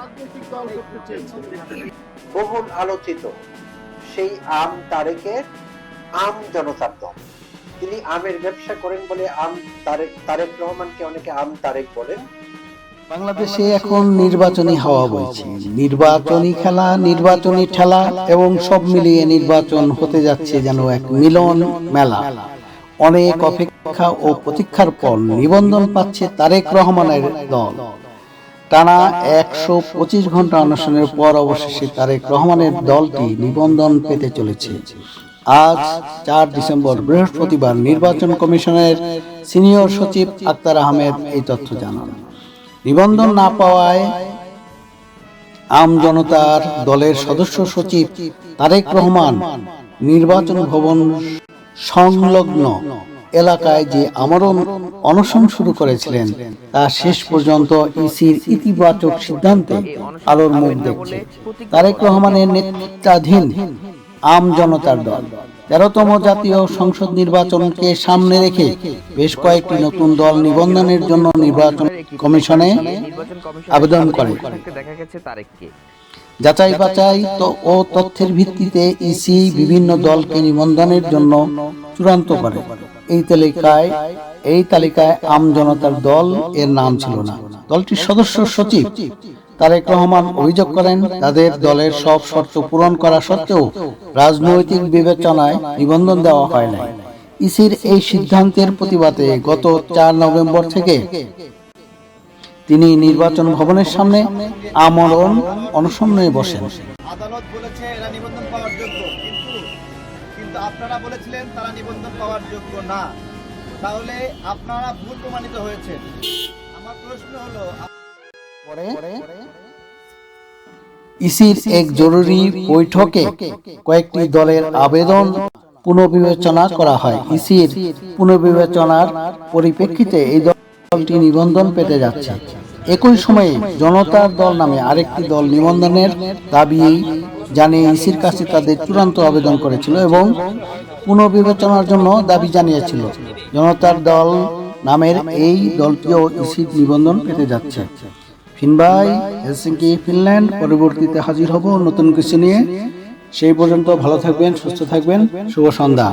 রাজনৈতিক দল করতে চেয়েছে। বহুল আলোচিত সেই আম তারেকের আম জনতার দল। তিনি আমের ব্যবসা করেন বলে আম তারেক তারেক রহমানকে অনেকে আম তারেক বলেন। বাংলাদেশে এখন নির্বাচনী হাওয়া বইছে। নির্বাচনী খেলা নির্বাচনী ঠেলা এবং সব মিলিয়ে নির্বাচন হতে যাচ্ছে যেন এক মিলন মেলা। অনেক অপেক্ষা ও প্রতীক্ষার পর নিবন্ধন পাচ্ছে তারেক রহমানের দল। টানা একশো পঁচিশ ঘণ্টা অনশনের পর অবশেষে তারেক রহমানের দলটি নিবন্ধন পেতে চলেছে। আজ চার ডিসেম্বর বৃহস্পতিবার নির্বাচন কমিশনের সিনিয়র সচিব আক্তার আহমেদ এই তথ্য জানান। নিবন্ধন না পাওয়ায় আম জনতার দলের সদস্য সচিব তারেক রহমান নির্বাচন ভবন সংলগ্ন এলাকায় যে আমরণ অনশন শুরু করেছিলেন। তা শেষ পর্যন্ত ইসির ইতিবাচক সিদ্ধান্তে আলোর মুখ দেখছে। তারেক রহমানের নেতৃত্বাধীন আম জনতার দল। তেরোতম জাতীয় সংসদ নির্বাচনকে সামনে রেখে বেশ কয়েকটি নতুন দল নিবন্ধনের জন্য নির্বাচন কমিশনে আবেদন করে। যাচাই বাছাই ও তথ্যের ভিত্তিতে ইসি বিভিন্ন দলকে নিবন্ধনের জন্য চূড়ান্ত করে। এই তালিকায় এই তালিকায় আম জনতার দল এর নাম ছিল না। দলটির সদস্য সচিব তারেক রহমান অভিযোগ করেন, তাদের দলের সব শর্ত পূরণ করা সত্ত্বেও রাজনৈতিক বিবেচনায় নিবন্ধন দেওয়া হয় নাই। ইসির এই সিদ্ধান্তের প্রতিবাদে গত চার নভেম্বর থেকে তিনি নির্বাচন ভবনের সামনে আমরণ অনশনে বসেন। আদালত বলেছে এরা নিবন্ধন পাওয়ার যোগ্য, কিন্তু কিন্তু আপনারা বলেছিলেন তারা নিবন্ধন পাওয়ার যোগ্য না। তাহলে আপনারা ভুল প্রমাণিত হয়েছে আমার প্রশ্ন হলো ইসির এক জরুরি বৈঠকে কয়েকটি দলের আবেদন পুনর্বিবেচনা করা হয়। ইসির পুনর্বিবেচনার পরিপ্রেক্ষিতে এই দলটি নিবন্ধন পেতে যাচ্ছে। একই সময়ে জনতার দল নামে আরেকটি দল নিবন্ধনের দাবি জানিয়ে ইসির কাছে তাদের চূড়ান্ত আবেদন করেছিল এবং পুনর্বিবেচনার জন্য দাবি জানিয়েছিল। জনতার দল নামের এই দলটিও ইসির নিবন্ধন পেতে যাচ্ছে। ফিনবাই, হেলসিঙ্কি, ফিনল্যান্ড পরবর্তীতে হাজির হব। নতুন কিছু নিয়ে সেই পর্যন্ত ভালো থাকবেন, সুস্থ থাকবেন। শুভ সন্ধ্যা।